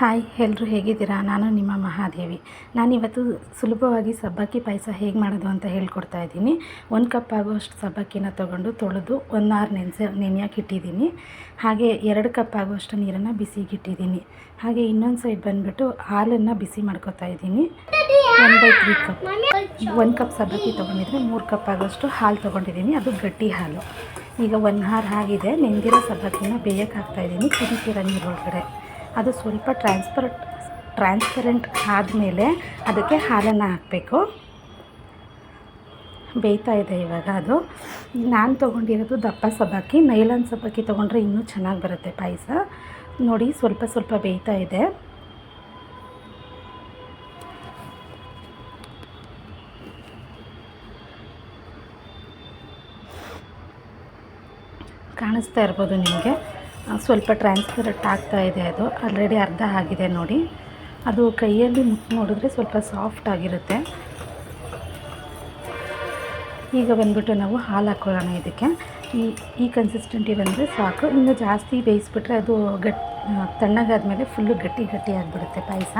Hi ಎಲ್ಲರೂ ಹೇಗಿದ್ದೀರಾ? ನಾನು ನಿಮ್ಮ ಮಹಾದೇವಿ. ನಾನಿವತ್ತು ಸುಲಭವಾಗಿ ಸಬ್ಬಕ್ಕಿ ಪಾಯಸ ಹೇಗೆ ಮಾಡೋದು ಅಂತ ಹೇಳ್ಕೊಡ್ತಾ ಇದ್ದೀನಿ. ಒಂದು ಕಪ್ ಆಗುವಷ್ಟು ಸಬ್ಬಕ್ಕಿನ ತೊಗೊಂಡು ತೊಳೆದು ಒಂದು ಆರು ನೆನೆಸಿ, ನೆನೆಯೋಕೆ ಇಟ್ಟಿದ್ದೀನಿ. ಹಾಗೆ ಎರಡು ಕಪ್ ಆಗುವಷ್ಟು ನೀರನ್ನು ಬಿಸಿಗೆ ಇಟ್ಟಿದ್ದೀನಿ. ಹಾಗೆ ಇನ್ನೊಂದು ಸೈಡ್ ಬಂದುಬಿಟ್ಟು ಹಾಲನ್ನು ಬಿಸಿ ಮಾಡ್ಕೊತಾ ಇದ್ದೀನಿ. One by three cup. ಒಂದು ಕಪ್ ಸಬ್ಬಕ್ಕಿ ತೊಗೊಂಡಿದ್ರೆ ಮೂರು ಕಪ್ ಆಗುವಷ್ಟು ಹಾಲು ತೊಗೊಂಡಿದ್ದೀನಿ. ಅದು ಗಟ್ಟಿ ಹಾಲು. ಈಗ ಒನ್ ಹಾರ್ ಆಗಿದೆ ನೆಂದಿರೋ ಸಬ್ಬಕ್ಕಿನ ಬೇಯಕ್ಕೆ ಹಾಕ್ತಾಯಿದ್ದೀನಿ ನೀರು ನೀರೊಳಗಡೆ? ಅದು ಸ್ವಲ್ಪ ಟ್ರಾನ್ಸ್ಪರೆಂಟ್ ಟ್ರಾನ್ಸ್ಪರೆಂಟ್ ಆದಮೇಲೆ ಅದಕ್ಕೆ ಹಾಲನ್ನು ಹಾಕಬೇಕು. ಬೇಯ್ತಾ ಇದೆ ಇವಾಗ ಅದು. ನಾನು ತೊಗೊಂಡಿರೋದು ದಪ್ಪ ಸಬ್ಬಕ್ಕಿ, ನೈಲಾನ್ ಸಬ್ಬಕ್ಕಿ ತೊಗೊಂಡ್ರೆ ಇನ್ನೂ ಚೆನ್ನಾಗಿ ಬರುತ್ತೆ ಪಾಯಸ. ನೋಡಿ, ಸ್ವಲ್ಪ ಸ್ವಲ್ಪ ಬೇಯ್ತಾ ಇದೆ. ಕಾಣಿಸ್ತಾ ಇರ್ಬೋದು ನಿಮಗೆ? ಸ್ವಲ್ಪ ಟ್ರಾನ್ಸ್ಪರೆಂಟ್ ಆಗ್ತಾ ಇದೆ ಅದು. ಆಲ್ರೆಡಿ ಅರ್ಧ ಆಗಿದೆ ನೋಡಿ. ಅದು ಕೈಯಲ್ಲಿ ಮುಟ್ಟು ನೋಡಿದ್ರೆ ಸ್ವಲ್ಪ ಸಾಫ್ಟ್ ಆಗಿರುತ್ತೆ. ಈಗ ಬಂದ್ಬಿಟ್ಟು ನಾವು ಹಾಲು ಹಾಕೋಣ ಇದಕ್ಕೆ. ಈ ಈ ಕನ್ಸಿಸ್ಟೆಂಟಿ ಬಂದರೆ ಸಾಕು. ಇನ್ನು ಜಾಸ್ತಿ ಬೇಯಿಸ್ಬಿಟ್ರೆ ಅದು ಗಟ್ ತಣ್ಣಗಾದ್ಮೇಲೆ ಫುಲ್ಲು ಗಟ್ಟಿ ಗಟ್ಟಿ ಆಗಿಬಿಡುತ್ತೆ ಪಾಯಸ.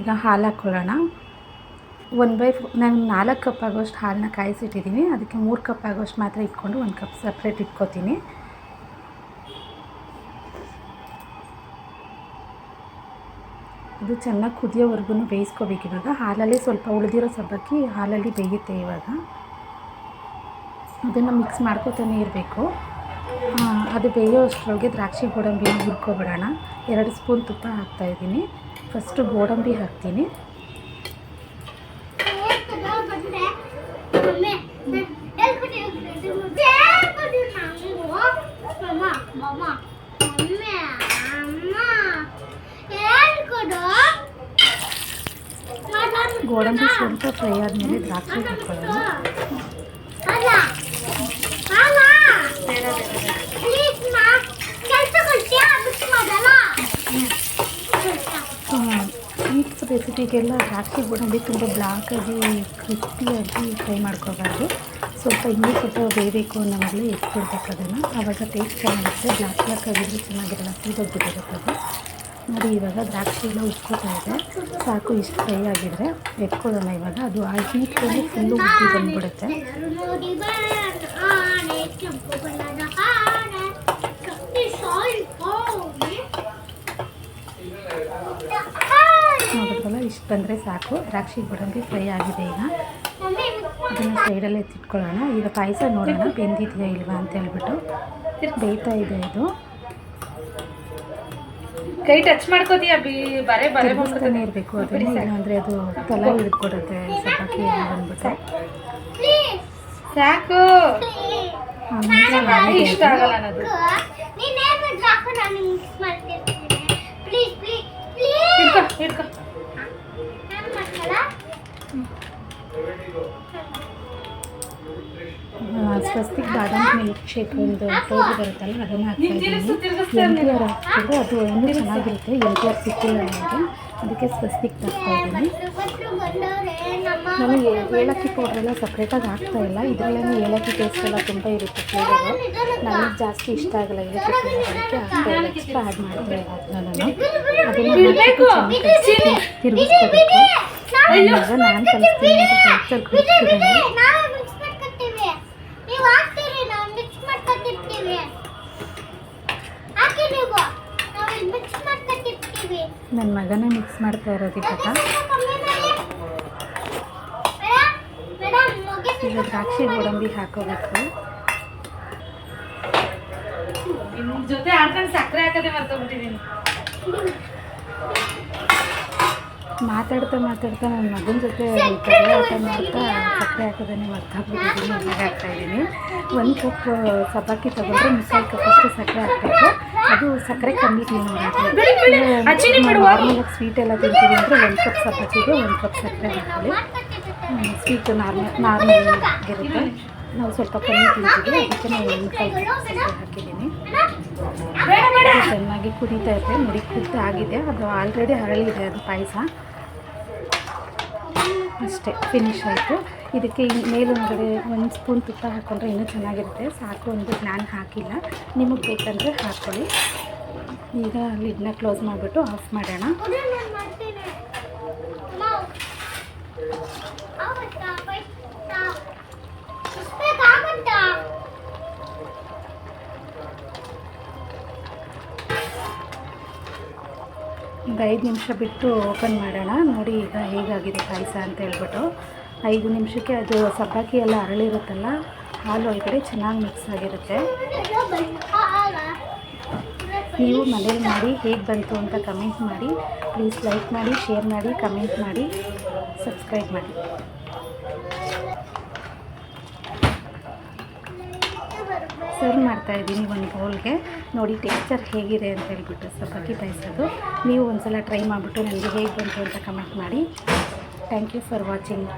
ಈಗ ಹಾಲು ಹಾಕ್ಕೊಳ್ಳೋಣ ಒನ್ ಬೈ ನಾನು ನಾಲ್ಕು ಕಪ್ ಆಗೋಷ್ಟು ಹಾಲನ್ನ ಕಾಯಿಸಿಟ್ಟಿದ್ದೀನಿ ಅದಕ್ಕೆ ಮೂರು ಕಪ್ ಆಗೋಷ್ಟು ಮಾತ್ರ ಇಟ್ಕೊಂಡು ಒಂದು ಕಪ್ ಸಪ್ರೇಟ್ ಇಟ್ಕೋತೀನಿ. ಅದು ಚೆನ್ನಾಗಿ ಕುದಿಯೋವರೆಗೂ ಬೇಯಿಸ್ಕೋಬೇಕು ಇವಾಗ. ಹಾಲಲ್ಲಿ ಸ್ವಲ್ಪ ಉಳಿದಿರೋ ಸಬ್ಬಕ್ಕಿ ಹಾಲಲ್ಲಿ ಬೇಯುತ್ತೆ ಇವಾಗ. ಅದನ್ನು ಮಿಕ್ಸ್ ಮಾಡ್ಕೋತಾನೆ ಇರಬೇಕು. ಅದು ಬೇಯೋ ಅಷ್ಟರೊಳಗೆ ದ್ರಾಕ್ಷಿ ಗೋಡಂಬಿ ಹುರ್ಕೊಬಿಡೋಣ. ಎರಡು ಸ್ಪೂನ್ ತುಪ್ಪ ಹಾಕ್ತಾಯಿದ್ದೀನಿ ಫಸ್ಟು ಗೋಡಂಬಿ ಹಾಕ್ತೀನಿ. ಗೋಡಂಬಿ ಸ್ವಲ್ಪ ಫ್ರೈ ಆದಮೇಲೆ ದ್ರಾಕ್ಷಿ ಹಾಕ್ಕೊಳ್ಳೋಣ ಸ್ವೀಟ್ಸ್ ರೆಸಿಪಿಗೆಲ್ಲ ದ್ರಾಕ್ಷಿ ಗೋಡಂಬಿ ತುಂಬ ಬ್ಲ್ಯಾಕಾಗಿ ಕ್ರಿಸ್ಪಿಯಾಗಿ ಫ್ರೈ ಮಾಡ್ಕೋಬಾರ್ದು. ಸ್ವಲ್ಪ ಇನ್ನೂ ಸ್ವಲ್ಪ ಬೇಯಬೇಕು ಅನ್ನೋವಾಗಲೇ ಎತ್ಕೊಡ್ಬೇಕು ಅದನ್ನು. ಆವಾಗ ಟೇಸ್ಟ್ ಚೆನ್ನಾಗಿರುತ್ತೆ. ಬ್ಲ್ಯಾಕ್ ಬ್ಲ್ಯಾಕ್ ಆಗಿದ್ರೆ ಚೆನ್ನಾಗಿರಲ್ಲ ಸೀದೋಗ್ಬಿಟ್ಟಿರುತ್ತೆ ಅದು. ನೋಡಿ, ಇವಾಗ ದ್ರಾಕ್ಷಿ ಎಲ್ಲ ಉಟ್ಕೋತಾ ಇದೆ. ಸಾಕು, ಇಷ್ಟು ಫ್ರೈ ಆಗಿದ್ರೆ ಎತ್ಕೊಳ್ಳೋಣ ಇವಾಗ. ಅದು ಆ ಹೀಟ್ಗೆ ಫುಲ್ಲು ಉಪ್ಪಿ ಬಂದ್ಬಿಡುತ್ತೆ ನೋಡಿದ್ರಲ್ಲ ಇಷ್ಟು ಬಂದರೆ ಸಾಕು. ದ್ರಾಕ್ಷಿ ಗೋಡಂಬಿ ಫ್ರೈ ಆಗಿದೆ ಈಗ. ಅದನ್ನು ಸೈಡಲ್ಲಿ ಎತ್ತಿಟ್ಕೊಳ್ಳೋಣ. ಈಗ ಪಾಯಸ ನೋಡೋಣ ಬೆಂದಿದೆಯಾ ಇಲ್ವಾ ಅಂತ ಹೇಳ್ಬಿಟ್ಟು. ಬೇಯ್ತಾ ಇದೆ ಇದು. ಕೈ ಟಚ್ ಮಾಡ್ಕೋತೀಯ ಬರೇ ಬರೇ ಇರಬೇಕು. ಅದನ್ನು ಇಲ್ಲಾಂದರೆ ಅದು ತಲೆ ಹಿಡ್ಕೊಡುತ್ತೆ. ಸ್ವಲ್ಪ ಎಲ್ಲ ಬಂದ್ಬಿಟ್ಟು. ಸಾಕು. ಇಷ್ಟ ಆಗಲ್ಲ ಶೇಕ್ ಒಂದು ಪೌಡ್ರ್ ಬರುತ್ತಲ್ಲ ಅದನ್ನು ಹಾಕ್ತಾ ಇದ್ದೀನಿ ಎನ್ ಪಿ ಆರ್ ಹಾಕ್ತಿದ್ರೆ ಅದು ಇನ್ನೂ ಚೆನ್ನಾಗಿರುತ್ತೆ ಆರ್ ಸಿಕ್ಕಿಲ್ಲ ನನಗೆ ಅದಕ್ಕೆ ಸ್ವಸ್ತಿಕ್ ಹಾಕ್ತಾ ಇದ್ದೀನಿ ನನಗೆ ಏಲಕ್ಕಿ ಪೌಡ್ರೆಲ್ಲ ಸಪ್ರೇಟಾಗಿ ಹಾಕ್ತಾ ಇಲ್ಲ ಇದರಲ್ಲೇ ಏಲಕ್ಕಿ ಟೇಸ್ಟ್ ಎಲ್ಲ ತುಂಬ ಇರುತ್ತೆ ಫ್ಲೇವರು ನನಗೆ ಜಾಸ್ತಿ ಇಷ್ಟ ಆಗಲ್ಲ ಏಲಕ್ಕಿ ಪೌಡರ್ ಅದಕ್ಕೆ ಎಕ್ಸ್ಟ್ರಾ ಆ್ಯಡ್ ಮಾಡ್ತಾ ಇಲ್ಲ ಅದನ್ನ ನಾನು ಅದನ್ನು ತಿರುಗಿಸ್ಕೋಬೇಕು ನಾನು ಕಲಿಸ್ತೀನಿ ಅಂತ ಕಲ್ಚರ್ ನನ್ನ ಮಗನೇ ಮಿಕ್ಸ್ ಮಾಡ್ತಾ ಇರೋದು ಇವಾಗ ಈಗ ದ್ರಾಕ್ಷಿ ಗೋಡಂಬಿ ಹಾಕೋಬೇಕು. ನಿಮ್ ಜೊತೆ ಆಡ್ಕೊಂಡು ಸಕ್ಕರೆ ಹಾಕದೆ ಮರ್ತೋಗ್ಬಿಟ್ಟಿದೀನಿ. ಮಾತಾಡ್ತಾ ಮಾತಾಡ್ತಾ ನನ್ನ ಮಗನ ಜೊತೆ ಕಡೆ ಆಟ ಮಾಡ್ತಾ ಸಕ್ಕರೆ ಹಾಕೋದನ್ನೇ ಮರ್ತಾಗ್ಬಿಟ್ಟಿದ್ದೀನಿ ಅಂತ ಹಾಕ್ತಾ ಇದ್ದೀನಿ. ಒಂದು ಕಪ್ ಸಬ್ಬಕ್ಕಿ ತಗೊಂಡ್ರೆ ಕಪ್ ಕಪ್ಪಷ್ಟು ಸಕ್ಕರೆ ಹಾಕಬೇಕು. ಅದು ಸಕ್ಕರೆ ಕಮ್ಮಿ ತಿನ್ನೋದು. ನಾರ್ಮಲಾಗಿ ಸ್ವೀಟ್ ಎಲ್ಲ ತಿಂತೀವಿ ಅಂದರೆ ಒಂದು ಕಪ್ ಸಬ್ಬಕ್ಕಿಗೆ ಒಂದು ಕಪ್ ಸಕ್ಕರೆ ಹಾಕೊಳ್ಳಿ ಸ್ವೀಟ್ ನಾರ್ಮಲ್ ನಾರ್ಮಲ್ ಇರುತ್ತೆ ನಾವು ಸ್ವಲ್ಪ ಕಮ್ಮಿ ತಿಂತೀವಿ. ಅದಕ್ಕೆ ನಾನು ಒಂದು ಕಪ್ ಸಕ್ಕರೆ ಹಾಕಿದ್ದೀನಿ. ಚೆನ್ನಾಗಿ ಕುದೀತಾ ಇದೆ ನೋಡಿ ಕುದ್ದು ಆಗಿದೆ. ಅದು ಆಲ್ರೆಡಿ ಹರಳಿದೆ ಅದು ಪಾಯಸ. ಅಷ್ಟೇ ಫಿನಿಶ್ ಆಯಿತು. ಇದಕ್ಕೆ ಮೇಲೊಂದ್ಗಡೆ ಒಂದು ಸ್ಪೂನ್ ತುಪ್ಪ ಹಾಕ್ಕೊಂಡ್ರೆ ಇನ್ನೂ ಚೆನ್ನಾಗಿರುತ್ತೆ. ಸಾಕು ಒಂದು ನಾನು ಹಾಕಿಲ್ಲ. ನಿಮಗೆ ಬೇಕಂದರೆ ಹಾಕ್ಕೊಳ್ಳಿ ಈಗ ಲಿಡ್ನ ಕ್ಲೋಸ್ ಮಾಡಿಬಿಟ್ಟು ಆಫ್ ಮಾಡೋಣ. ಒಂದು ಐದು ನಿಮಿಷ ಬಿಟ್ಟು ಓಪನ್ ಮಾಡೋಣ. ನೋಡಿ ಈಗ ಹೇಗಾಗಿದೆ ಪಾಯಸ ಅಂತ ಹೇಳ್ಬಿಟ್ಟು. ಐದು ನಿಮಿಷಕ್ಕೆ ಅದು ಸಬ್ಬಾಕಿ ಎಲ್ಲ ಅರಳಿರುತ್ತಲ್ಲ, ಹಾಲು ಒಳಗಡೆ ಚೆನ್ನಾಗಿ ಮಿಕ್ಸ್ ಆಗಿರುತ್ತೆ. ನೀವು ಮನೇಲಿ ಮಾಡಿ, ಹೇಗೆ ಬಂತು ಅಂತ ಕಮೆಂಟ್ ಮಾಡಿ. ಪ್ಲೀಸ್ ಲೈಕ್ ಮಾಡಿ ಶೇರ್ ಮಾಡಿ ಕಮೆಂಟ್ ಮಾಡಿ ಸಬ್ಸ್ಕ್ರೈಬ್ ಮಾಡಿ. ಸರ್ವ್ ಮಾಡ್ತಾ ಇದ್ದೀನಿ ಒಂದು ಬೌಲ್ಗೆ. ನೋಡಿ ಟೇಸ್ಟರ್ ಹೇಗಿದೆ ಅಂತ ಹೇಳ್ಬಿಟ್ಟು ಸಬ್ಬಕ್ಕಿ ಬಯಸೋದು ನೀವು ಒಂದು ಸಲ ಟ್ರೈ ಮಾಡಿಬಿಟ್ಟು ನನಗೆ ಹೇಗೆ ಬಂತು ಅಂತ ಕಮೆಂಟ್ ಮಾಡಿ. Thank you for watching.